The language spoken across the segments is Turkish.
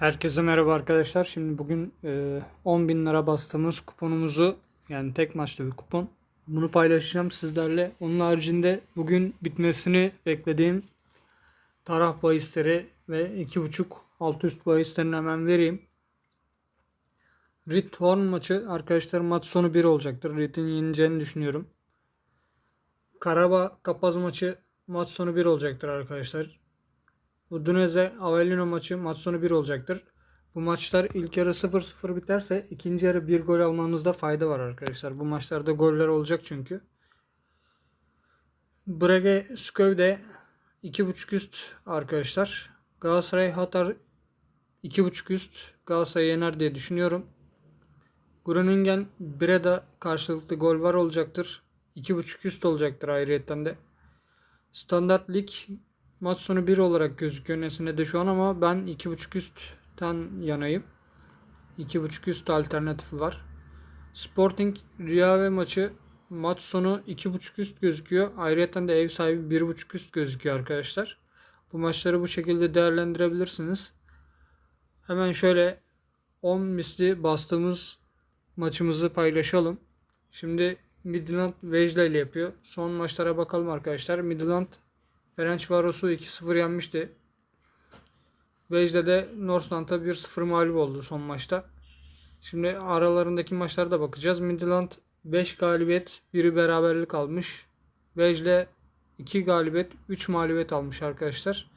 Herkese merhaba arkadaşlar. Şimdi bugün e, 10 bin lira bastığımız kuponumuzu yani tek maçlı bir kupon. Bunu paylaşacağım sizlerle. Onun haricinde bugün bitmesini beklediğim taraf bahisleri ve 2.5 alt üst bahislerini hemen vereyim. Rit Horn maçı arkadaşlar maç sonu 1 olacaktır. Rit'in yeneceğini düşünüyorum. Karaba Kapaz maçı maç sonu 1 olacaktır arkadaşlar. Udinese Avellino maçı maç sonu 1 olacaktır. Bu maçlar ilk yarı 0-0 biterse ikinci yarı bir gol almanızda fayda var arkadaşlar. Bu maçlarda goller olacak çünkü. Brage Skövde 2.5 üst arkadaşlar. Galatasaray Hatar 2.5 üst. Galatasaray yener diye düşünüyorum. Groningen Breda karşılıklı gol var olacaktır. 2.5 üst olacaktır ayrıyetten de. Standart Lig maç sonu 1 olarak gözüküyor Nesne'de şu an ama ben 2.5 üstten yanayım. 2.5 üst alternatifi var. Sporting Riave maçı maç sonu 2.5 üst gözüküyor. Ayrıca de ev sahibi 1.5 üst gözüküyor arkadaşlar. Bu maçları bu şekilde değerlendirebilirsiniz. Hemen şöyle 10 misli bastığımız maçımızı paylaşalım. Şimdi Midland Vejla ile yapıyor. Son maçlara bakalım arkadaşlar. Midland Ferencvaros'u 2-0 yenmişti. Vejde'de Northland'a 1-0 mağlup oldu son maçta. Şimdi aralarındaki maçlara da bakacağız. Midland 5 galibiyet, 1'i beraberlik almış. Vejle 2 galibiyet, 3 mağlubiyet almış arkadaşlar.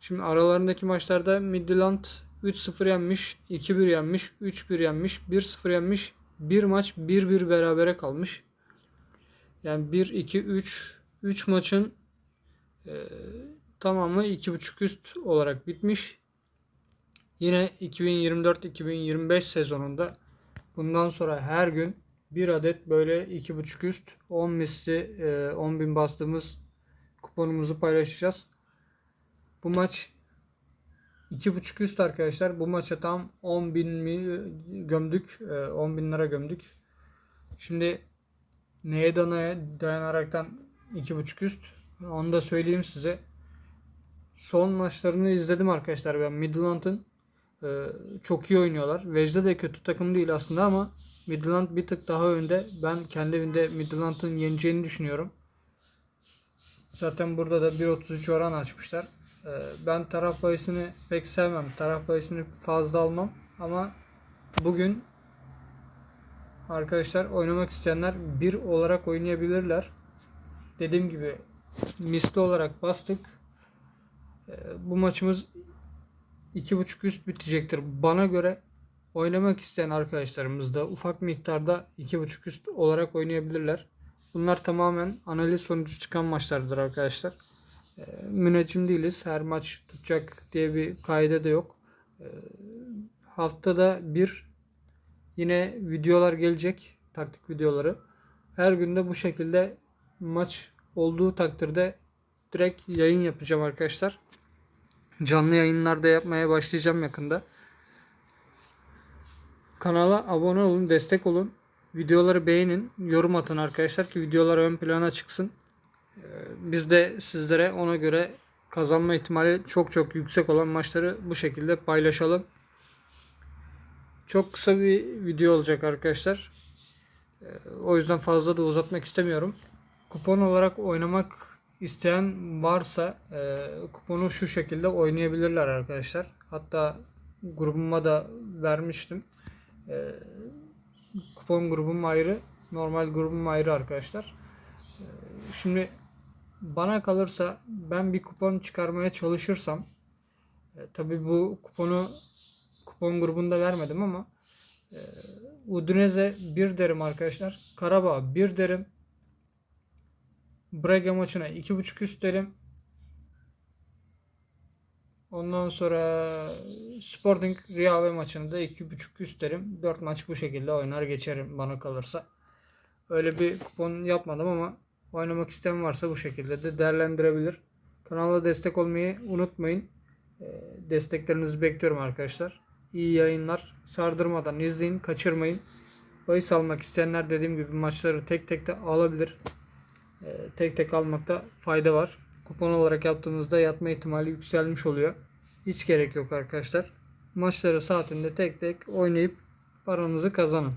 Şimdi aralarındaki maçlarda Midland 3-0 yenmiş, 2-1 yenmiş, 3-1 yenmiş, 1-0 yenmiş, 1 maç 1-1 berabere kalmış. Yani 1 2 3 3 maçın tamamı 2.5 üst olarak bitmiş. Yine 2024-2025 sezonunda bundan sonra her gün bir adet böyle 2.5 üst 10 misli e, 10 bin bastığımız kuponumuzu paylaşacağız. Bu maç 2.5 üst arkadaşlar. Bu maça tam 10 bin mi gömdük. 10 bin lira gömdük. Şimdi neye dayanaraktan 2.5 üst onu da söyleyeyim size. Son maçlarını izledim arkadaşlar. Ben Midland'ın e, çok iyi oynuyorlar. Vejde de kötü takım değil aslında ama Midland bir tık daha önde. Ben kendi evinde Midland'ın yeneceğini düşünüyorum. Zaten burada da 1.33 oran açmışlar. E, ben taraf bayısını pek sevmem. Taraf bayısını fazla almam. Ama bugün arkadaşlar oynamak isteyenler bir olarak oynayabilirler. Dediğim gibi misli olarak bastık. Ee, bu maçımız 2.5 üst bitecektir. Bana göre oynamak isteyen arkadaşlarımız da ufak miktarda 2.5 üst olarak oynayabilirler. Bunlar tamamen analiz sonucu çıkan maçlardır arkadaşlar. E, müneccim değiliz. Her maç tutacak diye bir kaide de yok. E, haftada bir yine videolar gelecek. Taktik videoları. Her günde bu şekilde maç olduğu takdirde direkt yayın yapacağım arkadaşlar. Canlı yayınlarda yapmaya başlayacağım yakında. Kanala abone olun, destek olun. Videoları beğenin, yorum atın arkadaşlar ki videolar ön plana çıksın. Ee, biz de sizlere ona göre kazanma ihtimali çok çok yüksek olan maçları bu şekilde paylaşalım. Çok kısa bir video olacak arkadaşlar. Ee, o yüzden fazla da uzatmak istemiyorum kupon olarak oynamak isteyen varsa e, kuponu şu şekilde oynayabilirler arkadaşlar. Hatta grubuma da vermiştim. E, kupon grubum ayrı, normal grubum ayrı arkadaşlar. E, şimdi bana kalırsa ben bir kupon çıkarmaya çalışırsam e, tabi bu kuponu kupon grubunda vermedim ama e, Udinese 1 derim arkadaşlar. Karabağ 1 derim. Braga maçına 2.5 üst derim. Ondan sonra Sporting Real maçını da 2.5 üst derim. 4 maç bu şekilde oynar geçerim bana kalırsa. Öyle bir kupon yapmadım ama oynamak isteyen varsa bu şekilde de değerlendirebilir. Kanala destek olmayı unutmayın. Ee, desteklerinizi bekliyorum arkadaşlar. İyi yayınlar. Sardırmadan izleyin, kaçırmayın. Bahis almak isteyenler dediğim gibi maçları tek tek de alabilir. Ee, tek tek almakta fayda var. Kupon olarak yaptığınızda yatma ihtimali yükselmiş oluyor. Hiç gerek yok arkadaşlar. maçları saatinde tek tek oynayıp paranızı kazanın.